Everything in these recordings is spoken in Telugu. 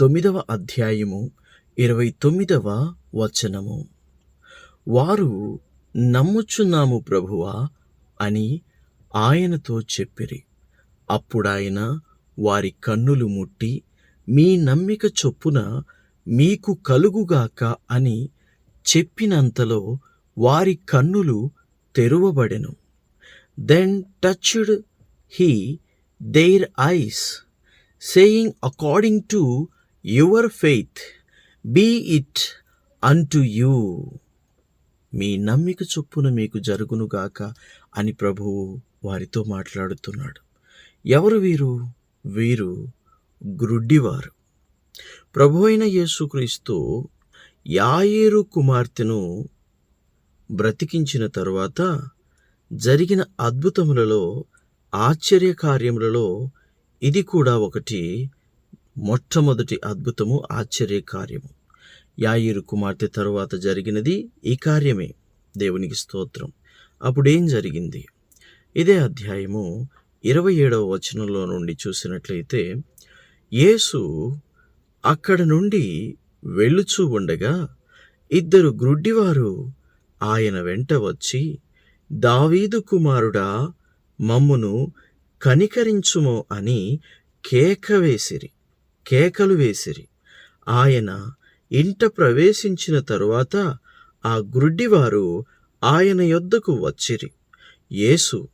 తొమ్మిదవ అధ్యాయము ఇరవై తొమ్మిదవ వచనము. వారు నమ్ముచున్నాము ప్రభువా అని ఆయనతో చెప్పిరి. అప్పుడాయన వారి కన్నులు ముట్టి మీ నమ్మిక చొప్పున మీకు కలుగుగాక అని చెప్పినంతలో వారి కన్నులు తెరువబడెను. Then touched he their eyes saying according to your faith be it unto you. మీ నమ్మిక చొప్పున మీకు జరుగునుగాక అని ప్రభువు వారితో మాట్లాడుతున్నాడు. ఎవరు వీరు? వీరు గ్రుడ్డివారు ప్రభు అయిన యేసుక్రీస్తు యాయేరు కుమార్తెను బ్రతికించిన తరువాత జరిగిన అద్భుతములలో ఆశ్చర్య కార్యములలో ఇది కూడా ఒకటి. మొట్టమొదటి అద్భుతము ఆశ్చర్య కార్యము యాయిరు కుమార్తె తరువాత జరిగినది ఈ కార్యమే. దేవునికి స్తోత్రం. అప్పుడేం జరిగింది? ఇదే అధ్యాయము ఇరవై ఏడవ వచనంలో నుండి చూసినట్లయితే యేసు అక్కడ నుండి వెళ్ళుచూ ఉండగా ఇద్దరు గ్రుడ్డివారు ఆయన వెంట వచ్చి దావీదు కుమారుడా మమ్మును కనికరించుము అని కేక వేసిరి. కేకలు వేసిరి. ఆయన ఇంట ప్రవేశించిన తరువాత ఆ గ్రుడ్డివారు ఆయన యొద్దకు వచ్చిరి. యేసు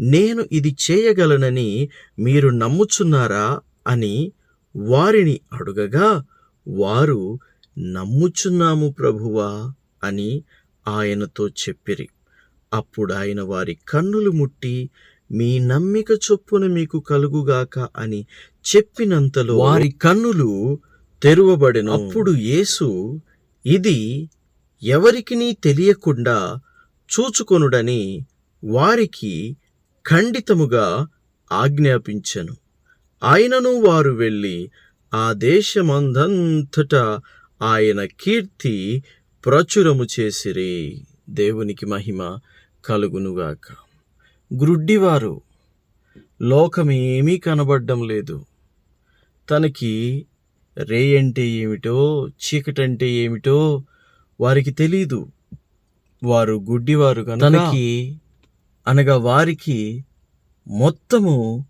నేను ఇది చేయగలనని మీరు నమ్ముచున్నారా? అని వారిని అడుగగా వారు నమ్ముచున్నాము ప్రభువా అని ఆయనతో చెప్పిరి. అప్పుడు ఆయన వారి కన్నులు ముట్టి మీ నమ్మిక చొప్పున మీకు కలుగుగాక అని చెప్పినంతలో వారి కన్నులు తెరువబడెను. అప్పుడు యేసు ఇది ఎవరికినీ తెలియకుండా చూచుకొనుడని వారికి ఖండితముగా ఆజ్ఞాపించెను. ఆయనను వారు వెళ్ళి ఆ దేశమందంతటా ఆయన కీర్తి ప్రచురము చేసిరి. దేవునికి మహిమ కలుగునుగాక. గ్రుడ్డివారు. లోకమేమీ కనబడ్డం లేదు. తనకి రే అంటే ఏమిటో చీకటంటే ఏమిటో వారికి తెలీదు. వారు గుడ్డివారు తనకి అనగా వారికి మొత్తము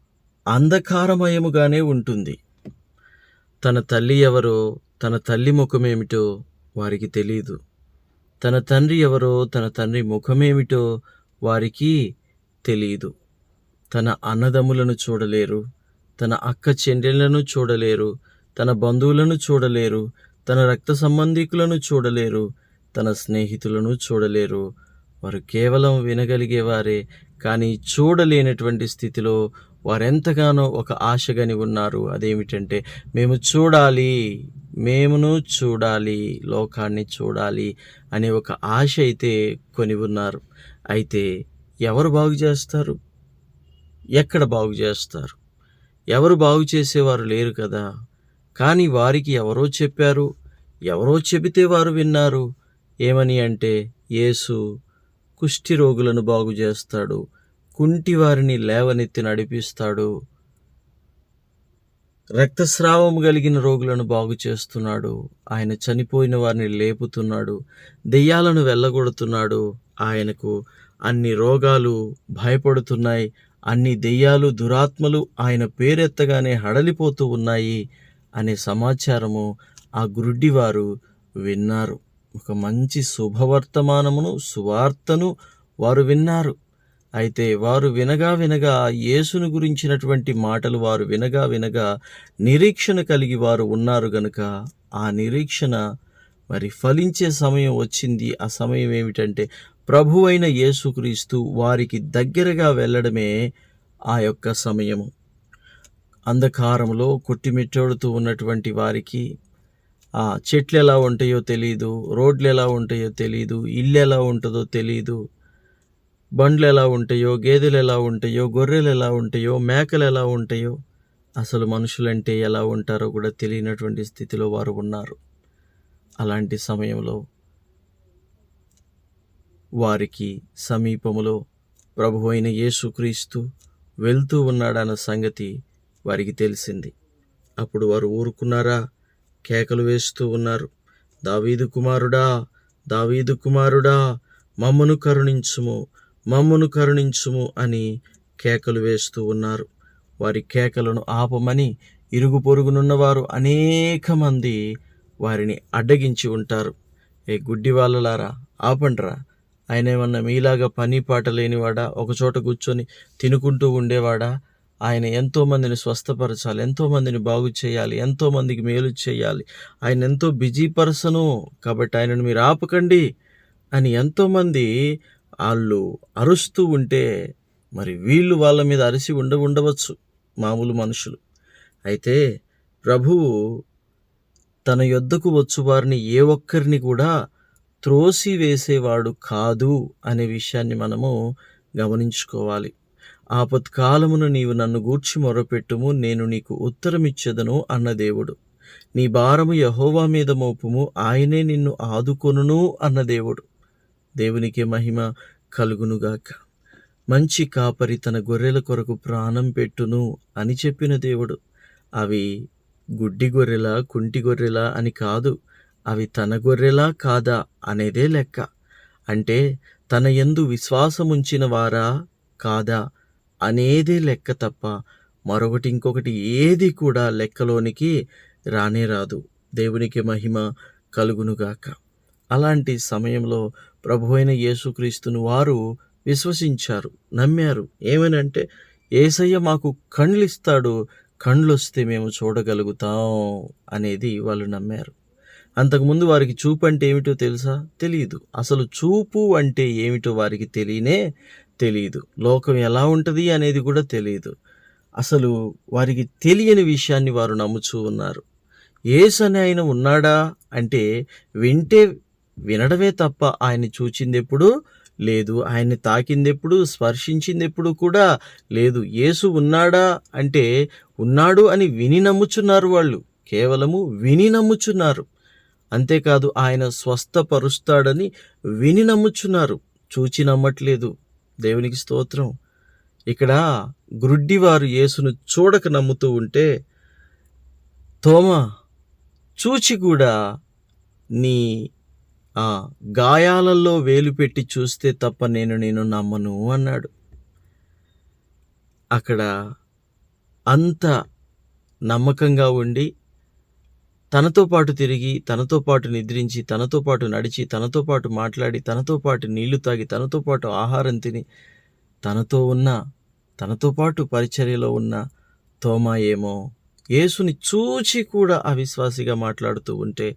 అంధకారమయముగానే ఉంటుంది. తన తల్లి ఎవరో తన తల్లి ముఖమేమిటో వారికి తెలియదు తన తండ్రి ఎవరో తన తండ్రి ముఖమేమిటో వారికి తెలియదు. తన అన్నదమ్ములను చూడలేరు. తన అక్క చెల్లెలను చూడలేరు. తన బంధువులను చూడలేరు. తన రక్త సంబంధికులను చూడలేరు. తన స్నేహితులను చూడలేరు. వారు కేవలం వినగలిగేవారే. కానీ చూడలేనటువంటి స్థితిలో వారెంతగానో ఒక ఆశగని ఉన్నారు. అదేమిటంటే మేము చూడాలి. మేమును చూడాలి. లోకాన్ని చూడాలి అనే ఒక ఆశ అయితే కొని ఉన్నారు. అయితే ఎవరు బాగు చేస్తారు? ఎక్కడ బాగు చేస్తారు? ఎవరు బాగు చేసేవారు లేరు కదా? కానీ వారికి ఎవరో చెప్పారు? ఎవరో చెబితే వారు విన్నారు. ఏమని అంటే యేసు కుష్టి రోగులను బాగు చేస్తాడు. కుంటి వారిని లేవనెత్తి నడిపిస్తాడు. రక్తస్రావం కలిగిన రోగులను బాగు చేస్తున్నాడు. ఆయన చనిపోయిన వారిని లేపుతున్నాడు. దెయ్యాలను వెళ్ళగొడుతున్నాడు. ఆయనకు అన్ని రోగాలు భయపడుతున్నాయి అన్ని దెయ్యాలు దురాత్మలు ఆయన పేరెత్తగానే హడలిపోతూ ఉన్నాయి అనే సమాచారము ఆ గురుడ్డివారు విన్నారు. ఒక మంచి శుభవర్తమానమును సువార్తను వారు విన్నారు. అయితే వారు వినగా వినగా యేసును గురించినటువంటి మాటలు వారు వినగా వినగా నిరీక్షణ కలిగి వారు ఉన్నారు గనుక ఆ నిరీక్షణ మరి ఫలించే సమయం వచ్చింది. ఆ సమయం ఏమిటంటే ప్రభువైన యేసుక్రీస్తు వారికి దగ్గరగా వెళ్ళడమే ఆ యొక్క సమయము. అంధకారంలో కొట్టిమిట్టాడుతూ ఉన్నటువంటి వారికి ఆ చెట్లు ఎలా ఉంటాయో తెలియదు రోడ్లు ఎలా ఉంటాయో తెలియదు ఇల్లు ఎలా ఉంటుందో తెలియదు బండ్లు ఎలా ఉంటాయో గేదెలు ఎలా ఉంటాయో గొర్రెలు ఎలా ఉంటాయో మేకలు ఎలా ఉంటాయో అసలు మనుషులంటే ఎలా ఉంటారో కూడా తెలియనటువంటి స్థితిలో వారు ఉన్నారు. అలాంటి సమయంలో వారికి సమీపములో ప్రభు అయిన యేసుక్రీస్తు వెళ్తూ ఉన్నాడన్న సంగతి వారికి తెలిసింది. అప్పుడు వారు ఊరుకున్నారా? కేకలు వేస్తూ ఉన్నారు. దావీదు కుమారుడా దావీదు కుమారుడా మమ్మను కరుణించుము మమ్మను కరుణించుము అని కేకలు వేస్తూ ఉన్నారు. వారి కేకలను ఆపమని ఇరుగు పొరుగునున్నవారు అనేక మంది వారిని అడ్డగించి ఉంటారు. ఏ గుడ్డి వాళ్ళలారా ఆపండ్రా. ఆయన ఏమన్నా మీలాగా పని పాట లేనివాడా? ఒకచోట కూర్చొని తినుకుంటూ ఉండేవాడా? ఆయన ఎంతోమందిని స్వస్థపరచాలి ఎంతోమందిని బాగు చేయాలి ఎంతోమందికి మేలు చేయాలి. ఆయన ఎంతో బిజీ పర్సను కాబట్టి ఆయనను మీరు ఆపకండి అని ఎంతోమంది వాళ్ళు అరుస్తూ ఉంటే మరి వీళ్ళు వాళ్ళ మీద అరిసి ఉండ ఉండవచ్చు మామూలు మనుషులు. అయితే ప్రభువు తన యొద్దకు వచ్చు వారిని ఏ ఒక్కరిని కూడా త్రోసి వేసేవాడు కాదు అనే విషయాన్ని మనము గమనించుకోవాలి. ఆపత్కాలమును నీవు నన్ను గూర్చి మొరపెట్టుము నేను నీకు ఉత్తరమిచ్చెదను అన్న దేవుడు. నీ భారము యహోవా మీద మోపుము ఆయనే నిన్ను ఆదుకొనును అన్న దేవుడు. దేవునికి మహిమ కలుగునుగాక. మంచి కాపరి తన గొర్రెల కొరకు ప్రాణం పెట్టును అని చెప్పిన దేవుడు. అవి గుడ్డి గొర్రెల కుంటి గొర్రెల అని కాదు. అవి తన గొర్రెలా కాదా అనేదే లెక్క. అంటే తన ఎందు విశ్వాసముంచిన వారా కాదా అనేదే లెక్క తప్ప మరొకటి ఇంకొకటి ఏది కూడా లెక్కలోనికి రానే రాదు. దేవునికి మహిమ కలుగునుగాక. అలాంటి సమయంలో ప్రభు అయిన యేసుక్రీస్తును వారు విశ్వసించారు నమ్మారు. ఏమనంటే ఏసయ్య మాకు కళ్ళు ఇస్తాడు కళ్ళు వస్తే మేము చూడగలుగుతాం అనేది వాళ్ళు నమ్మారు. అంతకుముందు వారికి చూపు అంటే ఏమిటో తెలుసా? తెలియదు అసలు చూపు అంటే ఏమిటో వారికి తెలియనే తెలియదు లోకం ఎలా ఉంటుంది అనేది కూడా తెలియదు అసలు వారికి తెలియని విషయాన్ని వారు నమ్ముచూ ఉన్నారు. ఏసు అని ఆయన ఉన్నాడా అంటే వింటే వినడమే తప్ప ఆయన చూచింది ఎప్పుడు లేదు. ఆయన్ని తాకింది ఎప్పుడు స్పర్శించింది ఎప్పుడు కూడా లేదు. యేసు ఉన్నాడా అంటే ఉన్నాడు అని విని నమ్ముచున్నారు వాళ్ళు. కేవలము విని నమ్ముచున్నారు. అంతేకాదు ఆయన స్వస్థపరుస్తాడని విని నమ్ముచున్నారు. చూచి నమ్మట్లేదు. దేవునికి స్తోత్రం. ఇక్కడ గ్రుడ్డివారు యేసును చూడక నమ్ముతూ ఉంటే తోమ చూచి కూడా నీ ఆ గాయాలలో వేలు పెట్టి చూస్తే తప్ప నేను నేను నమ్మను అన్నాడు. అక్కడ అంత నమ్మకంగా ఉండి తనతో పాటు తిరిగి తనతో పాటు నిద్రించి తనతో పాటు నడిచి తనతో పాటు మాట్లాడి తనతో పాటు నీళ్ళు తాగి తనతో పాటు ఆహారం తిని తనతో ఉన్న తనతో పాటు పరిచర్యలో ఉన్న తోమా ఏమో? యేసుని చూచి కూడా అవిశ్వాసిగా మాట్లాడుతూ ఉంటే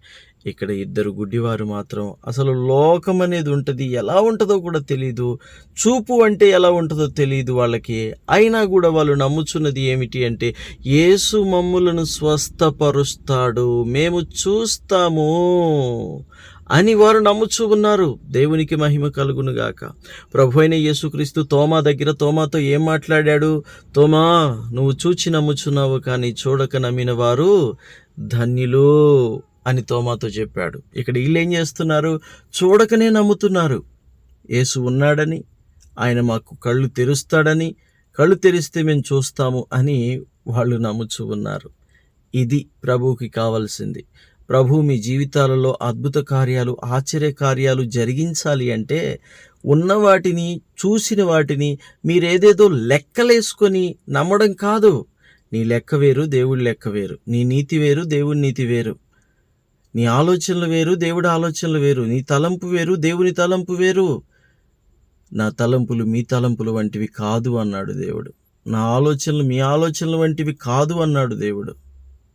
ఇక్కడ ఇద్దరు గుడ్డివారు మాత్రం అసలు లోకం అనేది ఉంటుంది ఎలా ఉంటుందో కూడా తెలియదు చూపు అంటే ఎలా ఉంటుందో తెలియదు వాళ్ళకి. అయినా కూడా వాళ్ళు నమ్ముచున్నది ఏమిటి అంటే యేసు మమ్ములను స్వస్థపరుస్తాడు మేము చూస్తాము అని వారు నమ్ముచూ ఉన్నారు. దేవునికి మహిమ కలుగునుగాక ప్రభు అయిన యేసుక్రీస్తు తోమా దగ్గర తోమాతో ఏం మాట్లాడాడు? తోమా నువ్వు చూచి నమ్ముచున్నావు కానీ చూడక నమ్మిన వారు ధన్యులు. అని తోమాతో చెప్పాడు. ఇక్కడ వీళ్ళు ఏం చేస్తున్నారు? చూడకనే నమ్ముతున్నారు. యేసు ఉన్నాడని ఆయన మాకు కళ్ళు తెరుస్తాడని కళ్ళు తెరిస్తే మేము చూస్తాము అని వాళ్ళు నమ్ముచూ ఉన్నారు. ఇది ప్రభువుకి కావాల్సింది. ప్రభు మీ జీవితాలలో అద్భుత కార్యాలు ఆశ్చర్య కార్యాలు జరిగించాలి అంటే ఉన్న వాటిని చూసిన వాటిని మీరేదేదో లెక్కలేసుకొని నమ్మడం కాదు. నీ లెక్క వేరు దేవుడి లెక్క వేరు. నీ నీతి వేరు దేవుడి నీతి వేరు. నీ ఆలోచనలు వేరు దేవుడి ఆలోచనలు వేరు. నీ తలంపు వేరు దేవుని తలంపు వేరు. నా తలంపులు మీ తలంపులు వంటివి కాదు అన్నాడు దేవుడు. నా ఆలోచనలు మీ ఆలోచనలు వంటివి కాదు అన్నాడు దేవుడు.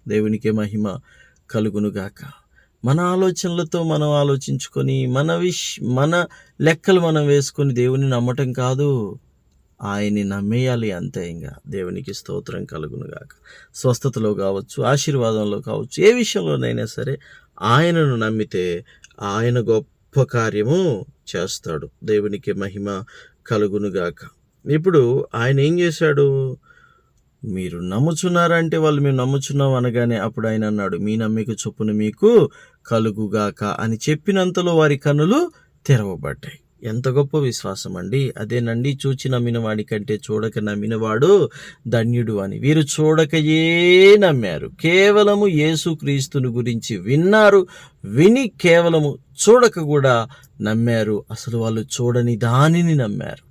దేవునికే మహిమ కలుగునుగాక మన ఆలోచనలతో మనం ఆలోచించుకొని మన విష్ మన లెక్కలు మనం వేసుకొని దేవుని నమ్మటం కాదు. ఆయన్ని నమ్మేయాలి అంతే ఇంకా దేవునికి స్తోత్రం కలుగునుగాక స్వస్థతలో కావచ్చు ఆశీర్వాదంలో కావచ్చు ఏ విషయంలోనైనా సరే ఆయనను నమ్మితే ఆయన గొప్ప కార్యము చేస్తాడు. దేవునికి మహిమ కలుగునుగాక. ఇప్పుడు ఆయన ఏం చేశాడు? మీరు నమ్ముచున్నారంటే వాళ్ళు మేము నమ్ముచున్నాం అనగానే అప్పుడు ఆయన అన్నాడు మీ నమ్మిక చొప్పున మీకు కలుగుగాక అని చెప్పినంతలో వారి కన్నులు తెరవబడ్డాయి. ఎంత గొప్ప విశ్వాసం అండి. అదేనండి చూచి నమ్మిన వాడి కంటే చూడక నమ్మినవాడు ధన్యుడు అని. వీరు చూడకయే నమ్మారు. కేవలము యేసుక్రీస్తుని గురించి విన్నారు విని కేవలము చూడక కూడా నమ్మారు. అసలు వాళ్ళు చూడని దానిని నమ్మారు.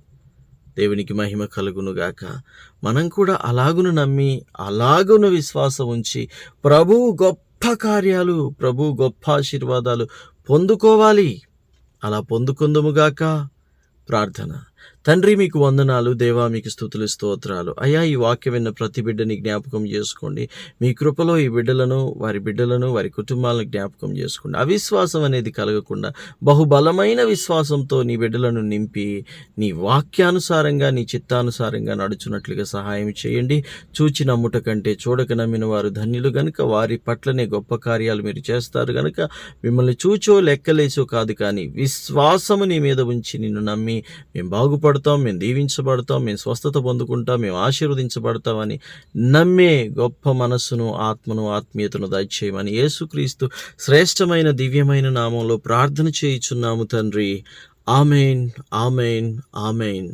దేవునికి మహిమ కలుగునుగాక మనం కూడా అలాగును నమ్మి అలాగును విశ్వాసం ఉంచి ప్రభువు గొప్ప కార్యాలు ప్రభు గొప్ప ఆశీర్వాదాలు పొందుకోవాలి. అలా పొందుకుందుముగాక ప్రార్థన. తండ్రి మీకు వందనాలు దేవా మీకు స్థుతులు స్తోత్రాలు. అయ్యా ఈ వాక్యం విన్న ప్రతి బిడ్డని జ్ఞాపకం చేసుకోండి. మీ కృపలో ఈ బిడ్డలను వారి బిడ్డలను వారి కుటుంబాలను జ్ఞాపకం చేసుకోండి. అవిశ్వాసం అనేది కలగకుండా బహుబలమైన విశ్వాసంతో నీ బిడ్డలను నింపి నీ వాక్యానుసారంగా నీ చిత్తానుసారంగా నడుచున్నట్లుగా సహాయం చేయండి. చూచి నమ్ముట కంటే చూడక నమ్మిన వారు ధన్యులు గనుక వారి పట్లనే గొప్ప కార్యాలు మీరు చేస్తారు గనుక మిమ్మల్ని చూచో లెక్కలేసో కాదు కానీ విశ్వాసము నీ మీద ఉంచి నిన్ను నమ్మి మేము బాగుపడతాం మేము దీవించబడతాం మేము స్వస్థత పొందుకుంటాం మేము ఆశీర్వదించబడతామని నమ్మే గొప్ప మనస్సును ఆత్మను ఆత్మీయతను దయచేయమని యేసుక్రీస్తు శ్రేష్టమైన దివ్యమైన నామంలో ప్రార్థన చేయుచున్నాము తండ్రి. Amen amen amen.